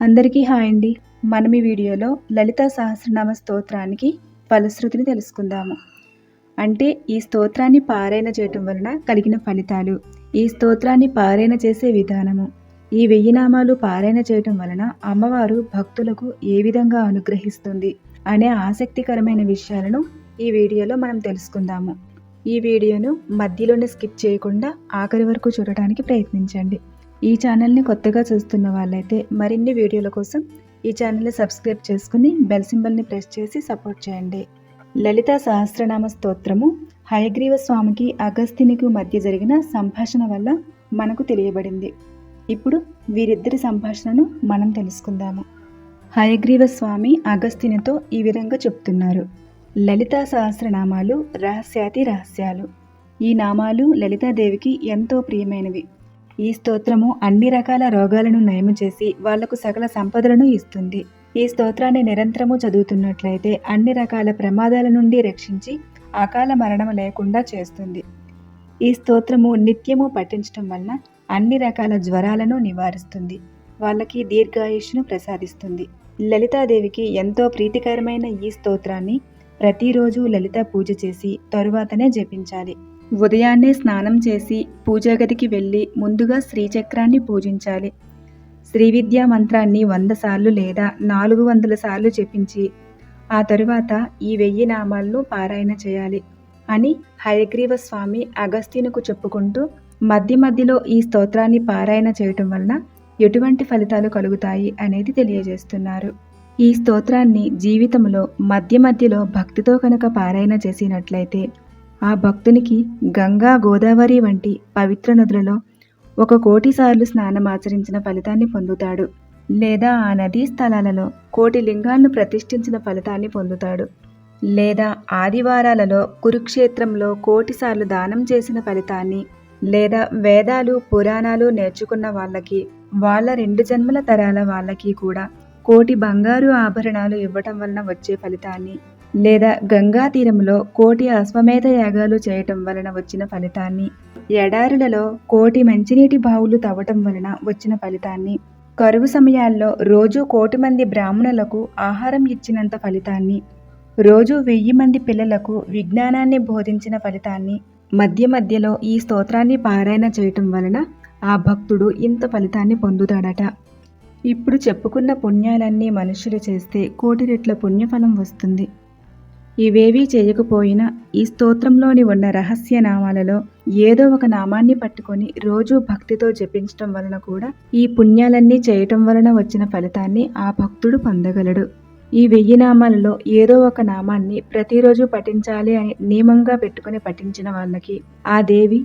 అందరికీ హాయ్ అండి. మనం ఈ వీడియోలో లలిత సహస్రనామ స్తోత్రానికి ఫలశ్రుతిని తెలుసుకుందాము. అంటే ఈ స్తోత్రాన్ని పారాయణ చేయటం వలన కలిగిన ఫలితాలు ఈ స్తోత్రాన్ని పారాయణ చేసే విధానము ఈ వెయ్యి నామాలు పారాయణ చేయటం వలన అమ్మవారు భక్తులకు ఏ విధంగా అనుగ్రహిస్తుంది అనే ఆసక్తికరమైన విషయాలను ఈ వీడియోలో మనం తెలుసుకుందాము. ఈ వీడియోను మధ్యలోనే స్కిప్ చేయకుండా ఆఖరి వరకు చూడటానికి ప్రయత్నించండి. ఈ ఛానల్ని కొత్తగా చూస్తున్న వాళ్ళైతే మరిన్ని వీడియోల కోసం ఈ ఛానల్ని సబ్స్క్రైబ్ చేసుకుని బెల్ సింబల్ని ప్రెస్ చేసి సపోర్ట్ చేయండి. లలిత సహస్రనామ స్తోత్రము హయగ్రీవ స్వామికి అగస్తినికి మధ్య జరిగిన సంభాషణ వల్ల మనకు తెలియబడింది. ఇప్పుడు వీరిద్దరి సంభాషణను మనం తెలుసుకుందాము. హయగ్రీవ స్వామి అగస్తినితో ఈ విధంగా చెప్తున్నారు. లలితా సహస్రనామాలు రహస్యాతి రహస్యాలు. ఈ నామాలు లలితాదేవికి ఎంతో ప్రియమైనవి. ఈ స్తోత్రము అన్ని రకాల రోగాలను నయము చేసి వాళ్ళకు సకల సంపదలను ఇస్తుంది. ఈ స్తోత్రాన్ని నిరంతరము చదువుతున్నట్లయితే అన్ని రకాల ప్రమాదాల నుండి రక్షించి అకాల మరణం లేకుండా చేస్తుంది. ఈ స్తోత్రము నిత్యము పఠించటం వలన అన్ని రకాల జ్వరాలను నివారిస్తుంది. వాళ్ళకి దీర్ఘాయుష్ను ప్రసాదిస్తుంది. లలితాదేవికి ఎంతో ప్రీతికరమైన ఈ స్తోత్రాన్ని ప్రతిరోజు లలిత పూజ చేసి తరువాతనే జపించాలి. ఉదయాన్నే స్నానం చేసి పూజాగదికి వెళ్ళి ముందుగా శ్రీచక్రాన్ని పూజించాలి. శ్రీవిద్యా మంత్రాన్ని వంద సార్లు లేదా నాలుగు వందల సార్లు జపించి ఆ తరువాత ఈ వెయ్యి నామాలను పారాయణ చేయాలి అని హయగ్రీవ స్వామి అగస్త్యునికి చెప్పుకుంటూ మధ్య మధ్యలో ఈ స్తోత్రాన్ని పారాయణ చేయటం వలన ఎటువంటి ఫలితాలు కలుగుతాయి అనేది తెలియజేస్తున్నారు. ఈ స్తోత్రాన్ని జీవితంలో మధ్య మధ్యలో భక్తితో కనుక పారాయణ చేసినట్లయితే ఆ భక్తునికి గంగా గోదావరి వంటి పవిత్ర నదులలో ఒక కోటి సార్లు స్నానం ఆచరించిన ఫలితాన్ని పొందుతాడు. లేదా ఆ నదీ స్థలాలలో కోటి లింగాలను ప్రతిష్ఠించిన ఫలితాన్ని పొందుతాడు. లేదా ఆదివారాలలో కురుక్షేత్రంలో కోటిసార్లు దానం చేసిన ఫలితాన్ని లేదా వేదాలు పురాణాలు నేర్చుకున్న వాళ్ళకి వాళ్ళ రెండు జన్మల తరాల వాళ్ళకి కూడా కోటి బంగారు ఆభరణాలు ఇవ్వటం వలన వచ్చే ఫలితాన్ని లేదా గంగా తీరంలో కోటి అశ్వమేధ యాగాలు చేయటం వలన వచ్చిన ఫలితాన్ని ఎడారులలో కోటి మంచినీటి బావులు తవ్వటం వలన వచ్చిన ఫలితాన్ని కరువు సమయాల్లో రోజు కోటి మంది బ్రాహ్మణులకు ఆహారం ఇచ్చినంత ఫలితాన్ని రోజు వెయ్యి మంది పిల్లలకు విజ్ఞానాన్ని బోధించిన ఫలితాన్ని మధ్య మధ్యలో ఈ స్తోత్రాన్ని పారాయణ చేయటం వలన ఆ భక్తుడు ఇంత ఫలితాన్ని పొందుతాడట. ఇప్పుడు చెప్పుకున్న పుణ్యాలన్నీ మనుషులు చేస్తే కోటి రెట్ల పుణ్యఫలం వస్తుంది. ఇవేవీ చేయకపోయినా ఈ స్తోత్రంలోని ఉన్న రహస్య నామాలలో ఏదో ఒక నామాన్ని పట్టుకొని రోజు భక్తితో జపించటం వలన కూడా ఈ పుణ్యాలన్నీ చేయటం వలన వచ్చిన ఫలితాన్ని ఆ భక్తుడు పొందగలడు. ఈ వెయ్యి నామాలలో ఏదో ఒక నామాన్ని ప్రతిరోజు పఠించాలి అని నియమంగా పెట్టుకుని పఠించిన వాళ్ళకి ఆ దేవి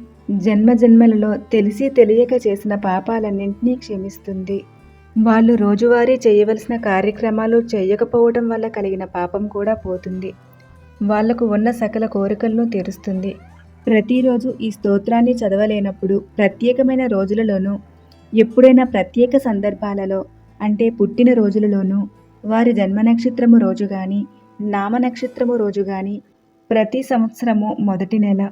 జన్మ జన్మలలో తెలిసి తెలియక చేసిన పాపాలన్నింటినీ క్షమిస్తుంది. వాళ్ళు రోజువారీ చేయవలసిన కార్యక్రమాలు చేయకపోవడం వల్ల కలిగిన పాపం కూడా పోతుంది. వాళ్ళకు ఉన్న సకల కోరికలను తీరుస్తుంది. ప్రతిరోజు ఈ స్తోత్రాన్ని చదవలేనప్పుడు ప్రత్యేకమైన రోజులలోనూ ఎప్పుడైనా ప్రత్యేక సందర్భాలలో అంటే పుట్టిన రోజులలోనూ వారి జన్మ నక్షత్రము రోజు కానీ నామ నక్షత్రము రోజు కానీ ప్రతి సంవత్సరము మొదటి నెల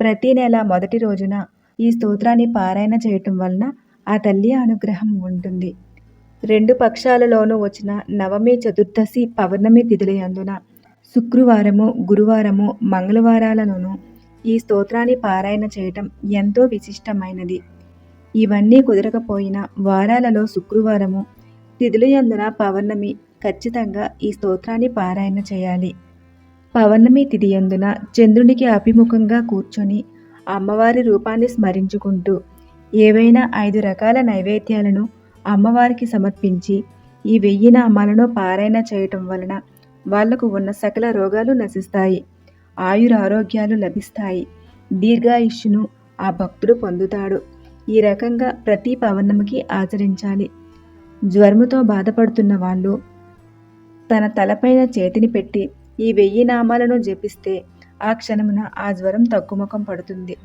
ప్రతి నెల మొదటి రోజున ఈ స్తోత్రాన్ని పారాయణ చేయటం వలన ఆ తల్లి అనుగ్రహం ఉంటుంది. రెండు పక్షాలలోనూ వచ్చిన నవమి చతుర్దశి పౌర్ణమి తిథులయందున శుక్రవారము గురువారము మంగళవారాలలోనూ ఈ స్తోత్రాన్ని పారాయణ చేయటం ఎంతో విశిష్టమైనది. ఇవన్నీ కుదరకపోయినా వారాలలో శుక్రవారము తిథులయందున పౌర్ణమి ఖచ్చితంగా ఈ స్తోత్రాన్ని పారాయణ చేయాలి. పౌర్ణమి తిథి యందున చంద్రునికి అభిముఖంగా కూర్చొని అమ్మవారి రూపాన్ని స్మరించుకుంటూ ఏవైనా ఐదు రకాల నైవేద్యాలను అమ్మవారికి సమర్పించి ఈ వెయ్యి నామాలను పారాయణ చేయటం వలన వాళ్ళకు ఉన్న సకల రోగాలు నశిస్తాయి. ఆయుర ఆరోగ్యాలు లభిస్తాయి. దీర్ఘాయుష్యును ఆ భక్తుడు పొందుతాడు. ఈ రకంగా ప్రతి పౌర్ణమికి ఆచరించాలి. జ్వరముతో బాధపడుతున్న వాళ్ళు తన తలపైన చేతిని పెట్టి ఈ వెయ్యి నామాలను జపిస్తే ఆ క్షణమున ఆ జ్వరం తగ్గుముఖం పడుతుంది.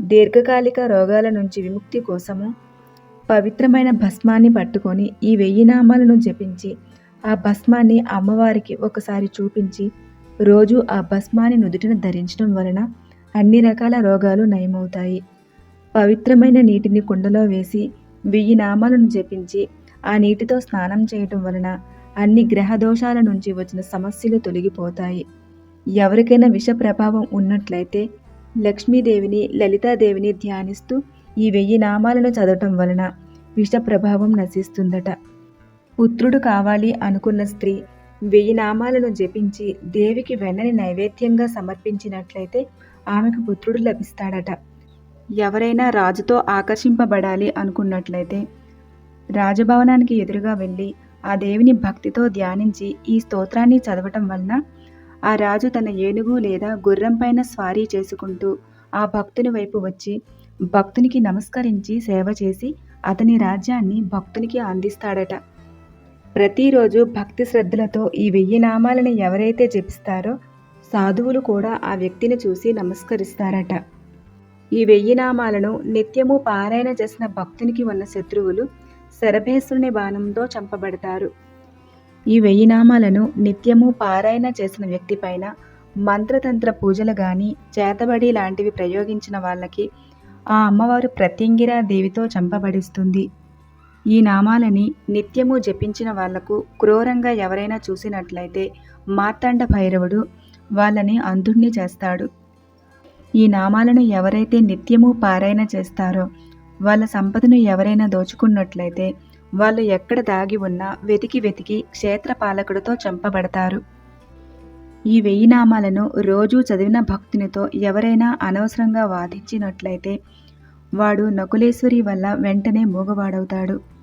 దీర్ఘకాలిక రోగాల నుంచి విముక్తి కోసము పవిత్రమైన భస్మాన్ని పట్టుకొని ఈ వెయ్యి నామాలను జపించి ఆ భస్మాన్ని అమ్మవారికి ఒకసారి చూపించి రోజు ఆ భస్మాన్ని నుదుటిన ధరించడం వలన అన్ని రకాల రోగాలు నయమవుతాయి. పవిత్రమైన నీటిని కుండలో వేసి వెయ్యి నామాలను జపించి ఆ నీటితో స్నానం చేయటం వలన అన్ని గ్రహ దోషాల నుంచి వచ్చిన సమస్యలు తొలగిపోతాయి. ఎవరికైనా విష ప్రభావం ఉన్నట్లయితే లక్ష్మీదేవిని లలితాదేవిని ధ్యానిస్తూ ఈ వెయ్యి నామాలను చదవటం వలన విష ప్రభావం నశిస్తుందట. పుత్రుడు కావాలి అనుకున్న స్త్రీ వెయ్యి నామాలను జపించి దేవికి వెన్నని నైవేద్యంగా సమర్పించినట్లయితే ఆమెకు పుత్రుడు లభిస్తాడట. ఎవరైనా రాజుతో ఆకర్షింపబడాలి అనుకున్నట్లయితే రాజభవనానికి ఎదురుగా వెళ్ళి ఆ దేవిని భక్తితో ధ్యానించి ఈ స్తోత్రాన్ని చదవటం వలన ఆ రాజు తన ఏనుగు లేదా గుర్రం పైన స్వారీ చేసుకుంటూ ఆ భక్తుని వైపు వచ్చి భక్తునికి నమస్కరించి సేవ చేసి అతని రాజ్యాన్ని భక్తునికి అందిస్తాడట. ప్రతిరోజు భక్తి శ్రద్ధలతో ఈ వెయ్యి నామాలను ఎవరైతే జపిస్తారో సాధువులు కూడా ఆ వ్యక్తిని చూసి నమస్కరిస్తారట. ఈ వెయ్యి నామాలను నిత్యము పారాయణ చేసిన భక్తునికి ఉన్న శత్రువులు శరభేశ్వరుని బాణంతో చంపబడతారు. ఈ వెయ్యి నామాలను నిత్యము పారాయణ చేసిన వ్యక్తి పైన మంత్రతంత్ర పూజలు కానీ చేతబడి లాంటివి ప్రయోగించిన వాళ్ళకి ఆ అమ్మవారు ప్రత్యంగిరా దేవితో చంపబడిస్తుంది. ఈ నామాలని నిత్యము జపించిన వాళ్ళకు క్రూరంగా ఎవరైనా చూసినట్లయితే మార్తాండ భైరవుడు వాళ్ళని అంధుణ్ణి చేస్తాడు. ఈ నామాలను ఎవరైతే నిత్యము పారాయణ చేస్తారో వాళ్ళ సంపదను ఎవరైనా దోచుకున్నట్లయితే వాళ్ళు ఎక్కడ దాగి ఉన్నా వెతికి వెతికి క్షేత్రపాలకుడితో చంపబడతారు. ఈ వెయ్యి నామాలను రోజూ చదివిన భక్తునితో ఎవరైనా అనవసరంగా వాదించినట్లయితే వాడు నకులేశ్వరి వల్ల వెంటనే మూగవాడవుతాడు.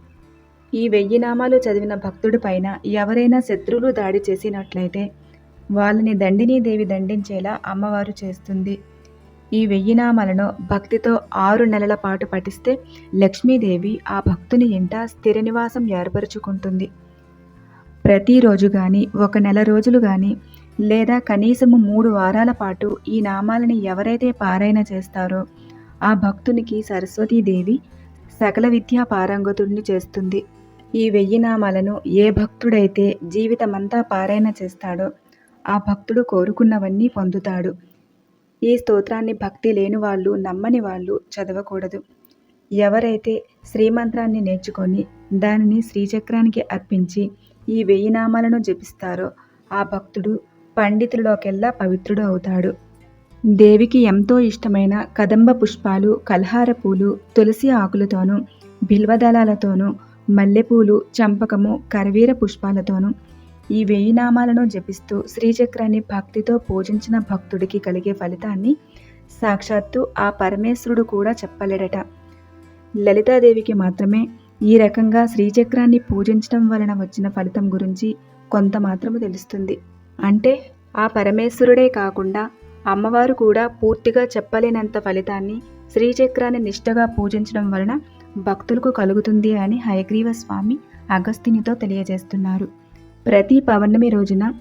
ఈ వెయ్యి నామాలు చదివిన భక్తుడి పైన ఎవరైనా శత్రువులు దాడి చేసినట్లయితే వాళ్ళని దండిని దేవి దండించేలా అమ్మవారు చేస్తుంది. ఈ వెయ్యి నామాలను భక్తితో ఆరు నెలల పాటు పఠిస్తే లక్ష్మీదేవి ఆ భక్తుని ఇంట స్థిర నివాసం ఏర్పరచుకుంటుంది. ప్రతిరోజు కానీ ఒక నెల రోజులు కానీ లేదా కనీసము మూడు వారాల పాటు ఈ నామాలని ఎవరైతే పారాయణ చేస్తారో ఆ భక్తునికి సరస్వతీదేవి సకల విద్యా పారంగతుడిని చేస్తుంది. ఈ వెయ్యి నామాలను ఏ భక్తుడైతే జీవితమంతా పారాయణ చేస్తాడో ఆ భక్తుడు కోరుకున్నవన్నీ పొందుతాడు. ఈ స్తోత్రాన్ని భక్తి లేని వాళ్ళు నమ్మని వాళ్ళు చదవకూడదు. ఎవరైతే శ్రీమంత్రాన్ని నేర్చుకొని దానిని శ్రీచక్రానికి అర్పించి ఈ వెయ్యి నామాలను జపిస్తారో ఆ భక్తుడు పండితుల్లోకెల్లా పవిత్రుడు అవుతాడు. దేవికి ఎంతో ఇష్టమైన కదంబ పుష్పాలు కల్హార పూలు తులసి ఆకులతోనూ బిల్వదళాలతోనూ మల్లెపూలు చంపకము కరవీర పుష్పాలతోనూ ఈ వెయ్యి నామాలను జపిస్తూ శ్రీచక్రాన్ని భక్తితో పూజించిన భక్తుడికి కలిగే ఫలితాన్ని సాక్షాత్తు ఆ పరమేశ్వరుడు కూడా చెప్పలేడట. లలితాదేవికి మాత్రమే ఈ రకంగా శ్రీచక్రాన్ని పూజించడం వలన వచ్చిన ఫలితం గురించి కొంత మాత్రము తెలుస్తుంది. అంటే ఆ పరమేశ్వరుడే కాకుండా అమ్మవారు కూడా పూర్తిగా చెప్పలేనంత ఫలితాన్ని శ్రీచక్రాన్ని నిష్టగా పూజించడం వలన భక్తులకు కలుగుతుంది అని హయగ్రీవ స్వామి అగస్తినితో తెలియజేస్తున్నారు. ప్రతి పౌర్ణమి రోజున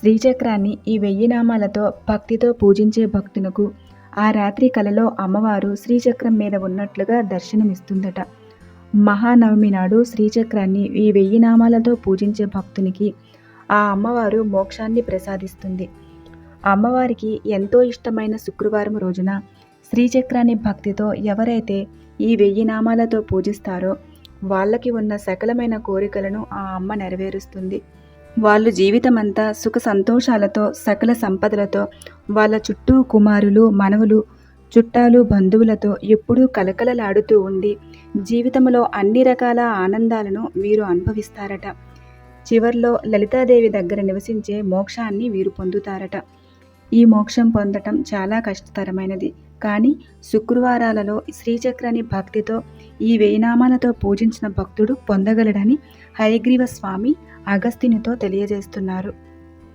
శ్రీచక్రాన్ని ఈ వెయ్యి నామాలతో భక్తితో పూజించే భక్తునకు ఆ రాత్రి కలలో అమ్మవారు శ్రీచక్రం మీద ఉన్నట్లుగా దర్శనమిస్తుందట. మహానవమి నాడు శ్రీచక్రాన్ని ఈ వెయ్యి నామాలతో పూజించే భక్తునికి ఆ అమ్మవారు మోక్షాన్ని ప్రసాదిస్తుంది. అమ్మవారికి ఎంతో ఇష్టమైన శుక్రవారం రోజున శ్రీచక్రాన్ని భక్తితో ఎవరైతే ఈ వెయ్యి నామాలతో పూజిస్తారో? వాళ్ళకి ఉన్న సకలమైన కోరికలను ఆ అమ్మ నెరవేరుస్తుంది. వాళ్ళు జీవితమంతా సుఖ సంతోషాలతో సకల సంపదలతో వాళ్ళ చుట్టూ కుమారులు మనవులు చుట్టాలు బంధువులతో ఎప్పుడూ కలకలలాడుతూ ఉండి జీవితంలో అన్ని రకాల ఆనందాలను వీరు అనుభవిస్తారట. చివర్లో లలితాదేవి దగ్గర నివసించే మోక్షాన్ని వీరు పొందుతారట. ఈ మోక్షం పొందటం చాలా కష్టతరమైనది. కానీ శుక్రవారాలలో శ్రీచక్రని భక్తితో ఈ వేనామాలతో పూజించిన భక్తుడు పొందగలడని హయగ్రీవ స్వామి అగస్తినితో తెలియజేస్తున్నారు.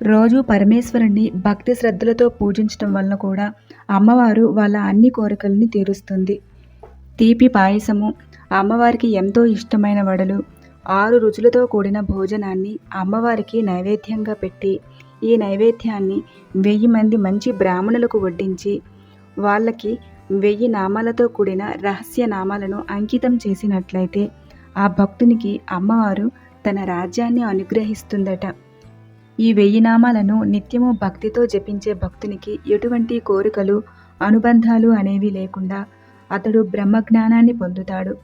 రోజు పరమేశ్వరుణ్ణి భక్తి శ్రద్ధలతో పూజించడం వలన కూడా అమ్మవారు వాళ్ళ అన్ని కోరికల్ని తీరుస్తుంది. తీపి పాయసము అమ్మవారికి ఎంతో ఇష్టమైన వడలు ఆరు రుచులతో కూడిన భోజనాన్ని అమ్మవారికి నైవేద్యంగా పెట్టి ఈ నైవేద్యాన్ని వెయ్యి మంది మంచి బ్రాహ్మణులకు వడ్డించి వాళ్ళకి వెయ్యి నామాలతో కూడిన రహస్య నామాలను అంకితం చేసినట్లయితే ఆ భక్తునికి అమ్మవారు తన రాజ్యాన్ని అనుగ్రహిస్తుందట. ఈ వెయ్యి నామాలను నిత్యము భక్తితో జపించే భక్తునికి ఎటువంటి కోరికలు అనుబంధాలు అనేవి లేకుండా అతడు బ్రహ్మజ్ఞానాన్ని పొందుతాడు.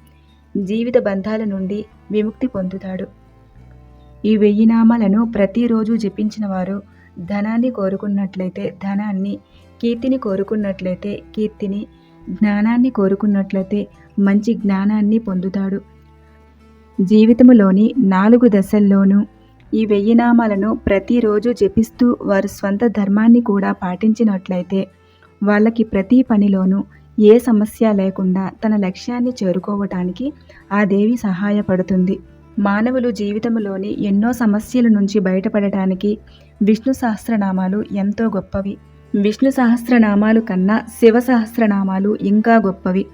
జీవిత బంధాల నుండి విముక్తి పొందుతాడు. ఈ వెయ్యి నామాలను ప్రతిరోజు జపించిన వారు ధనాన్ని కోరుకున్నట్లయితే ధనాన్ని కీర్తిని కోరుకున్నట్లయితే కీర్తిని జ్ఞానాన్ని కోరుకున్నట్లయితే మంచి జ్ఞానాన్ని పొందుతాడు. జీవితంలోని నాలుగు దశల్లోనూ ఈ వెయ్యి నామాలను ప్రతిరోజు జపిస్తూ వారు స్వంత ధర్మాన్ని కూడా పాటించినట్లయితే వాళ్ళకి ప్రతి పనిలోనూ ఏ సమస్య లేకుండా తన లక్ష్యాన్ని చేరుకోవటానికి ఆ దేవి సహాయపడుతుంది. మానవులు జీవితంలోని ఎన్నో సమస్యల నుంచి బయటపడటానికి విష్ణు సహస్రనామాలు ఎంతో గొప్పవి. విష్ణు సహస్రనామాలు కన్నా శివ సహస్రనామాలు ఇంకా గొప్పవి.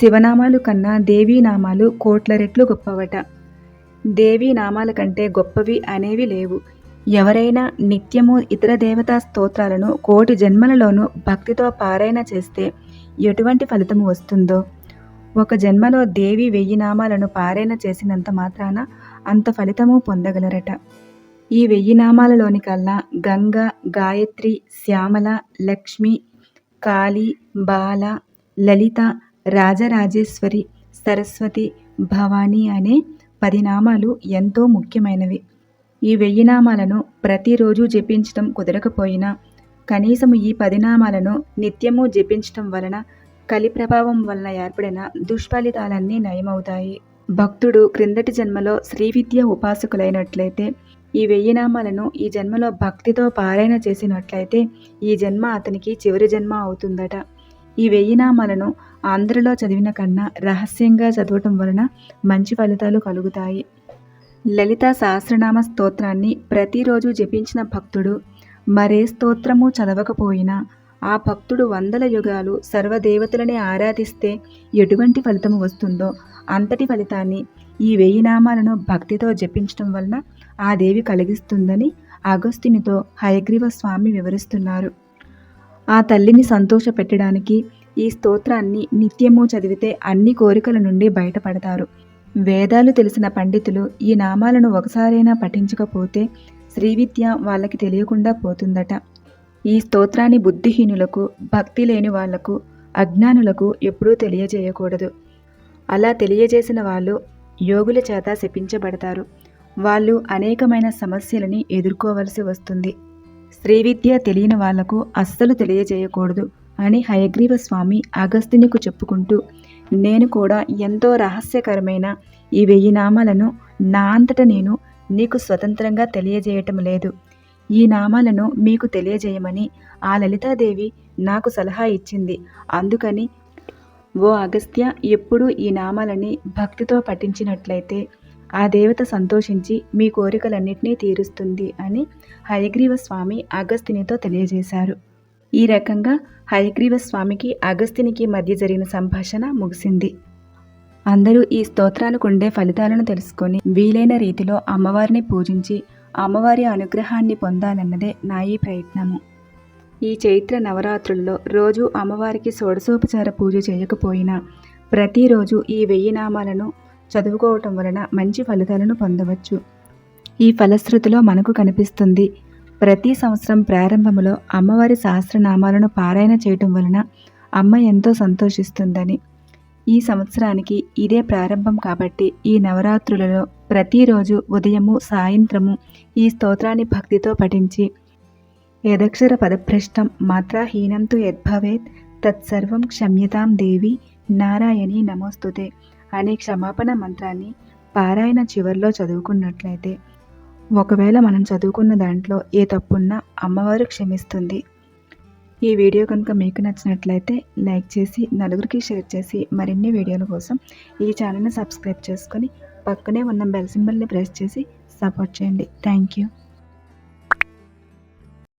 శివనామాలు కన్నా దేవీ నామాలు కోట్ల రెట్లు గొప్పవట. దేవీ నామాల కంటే గొప్పవి అనేవి లేవు. ఎవరైనా నిత్యము ఇతర దేవతా స్తోత్రాలను కోటి జన్మలలోనూ భక్తితో పారాయణ చేస్తే ఎటువంటి ఫలితము వస్తుందో? ఒక జన్మలో దేవి వెయ్యి నామాలను పారాయణ చేసినంత మాత్రాన అంత ఫలితము పొందగలరట. ఈ వెయ్యి నామాలలోని కల్లా గంగ గాయత్రి శ్యామల లక్ష్మి కాళీ బాల లలిత రాజరాజేశ్వరి సరస్వతి భవాని అనే పది నామాలు ఎంతో ముఖ్యమైనవి. ఈ వెయ్యి నామాలను ప్రతిరోజు జపించడం కుదరకపోయినా కనీసం ఈ పది నామాలను నిత్యము జపించటం వలన కలి ప్రభావం వలన ఏర్పడిన దుష్ఫలితాలన్నీ నయమవుతాయి. భక్తుడు క్రిందటి జన్మలో శ్రీవిద్య ఉపాసకులైనట్లయితే ఈ వెయ్యి నామాలను ఈ జన్మలో భక్తితో పారాయణ చేసినట్లయితే ఈ జన్మ అతనికి చివరి జన్మ అవుతుందట. ఈ వెయ్యి నామాలను ఆంధ్రలో చదివిన కన్నా రహస్యంగా చదవటం వలన మంచి ఫలితాలు కలుగుతాయి. లలిత సహస్రనామ స్తోత్రాన్ని ప్రతిరోజు జపించిన భక్తుడు మరే స్తోత్రము చదవకపోయినా ఆ భక్తుడు వందల యుగాలు సర్వదేవతలని ఆరాధిస్తే ఎటువంటి ఫలితం వస్తుందో అంతటి ఫలితాన్ని ఈ వెయ్యి నామాలను భక్తితో జపించడం వలన ఆ దేవి కలిగిస్తుందని అగస్తినితో హయగ్రీవ స్వామి వివరిస్తున్నారు. ఆ తల్లిని సంతోషపెట్టడానికి ఈ స్తోత్రాన్ని నిత్యము చదివితే అన్ని కోరికల నుండి బయటపడతారు. వేదాలు తెలిసిన పండితులు ఈ నామాలను ఒకసారైనా పఠించకపోతే శ్రీవిద్య వాళ్ళకి తెలియకుండా పోతుందట. ఈ స్తోత్రాన్ని బుద్ధిహీనులకు భక్తి లేని వాళ్ళకు అజ్ఞానులకు ఎప్పుడూ తెలియజేయకూడదు. అలా తెలియజేసిన వాళ్ళు యోగుల చేత శపించబడతారు. వాళ్ళు అనేకమైన సమస్యలని ఎదుర్కోవలసి వస్తుంది. స్త్రీ విద్య తెలియని వాళ్ళకు అస్సలు తెలియజేయకూడదు అని హయగ్రీవ స్వామి అగస్తినికు చెప్పుకుంటూ నేను కూడా ఎంతో రహస్యకరమైన ఈ వెయ్యి నామాలను నా అంతట నేను నీకు స్వతంత్రంగా తెలియజేయటం లేదు. ఈ నామాలను మీకు తెలియజేయమని ఆ లలితాదేవి నాకు సలహా ఇచ్చింది. అందుకని ఓ అగస్త్య ఎప్పుడూ ఈ నామాలని భక్తితో పఠించినట్లయితే ఆ దేవత సంతోషించి మీ కోరికలన్నింటినీ తీరుస్తుంది అని హయగ్రీవ స్వామి అగస్తినితో తెలియజేశారు. ఈ రకంగా హయగ్రీవ స్వామికి అగస్తినికి మధ్య జరిగిన సంభాషణ ముగిసింది. అందరూ ఈ స్తోత్రానికి ఉండే ఫలితాలను తెలుసుకొని వీలైన రీతిలో అమ్మవారిని పూజించి అమ్మవారి అనుగ్రహాన్ని పొందాలన్నదే నా ఈ ప్రయత్నము. ఈ చైత్ర నవరాత్రుల్లో రోజు అమ్మవారికి షోడశోపచార పూజ చేయకపోయినా ప్రతిరోజు ఈ వెయ్యి నామాలను చదువుకోవటం వలన మంచి ఫలితాలను పొందవచ్చు. ఈ ఫలశ్రుతిలో మనకు కనిపిస్తుంది ప్రతి సంవత్సరం ప్రారంభంలో అమ్మవారి సహస్రనామాలను పారాయణ చేయటం వలన అమ్మ ఎంతో సంతోషిస్తుందని. ఈ సంవత్సరానికి ఇదే ప్రారంభం కాబట్టి ఈ నవరాత్రులలో ప్రతిరోజు ఉదయము సాయంత్రము ఈ స్తోత్రాన్ని భక్తితో పఠించి యదక్షర పదభ్రష్టం మాత్రాహీనంతు యద్భవేత్ తత్సర్వం క్షమ్యతాం దేవి నారాయణి నమోస్తుతే. అనే క్షమాపణ మంత్రాన్ని పారాయణ చివరిలో చదువుకున్నట్లయితే. ఒకవేళ మనం చదువుకున్న దాంట్లో ఏ తప్పున్నా అమ్మవారు క్షమిస్తుంది. ఈ వీడియో కనుక మీకు నచ్చినట్లయితే లైక్ చేసి నలుగురికి షేర్ చేసి మరిన్ని వీడియోల కోసం ఈ ఛానల్ని సబ్స్క్రైబ్ చేసుకొని పక్కనే ఉన్న బెల్ సింబల్ని ప్రెస్ చేసి సపోర్ట్ చేయండి. Thank you.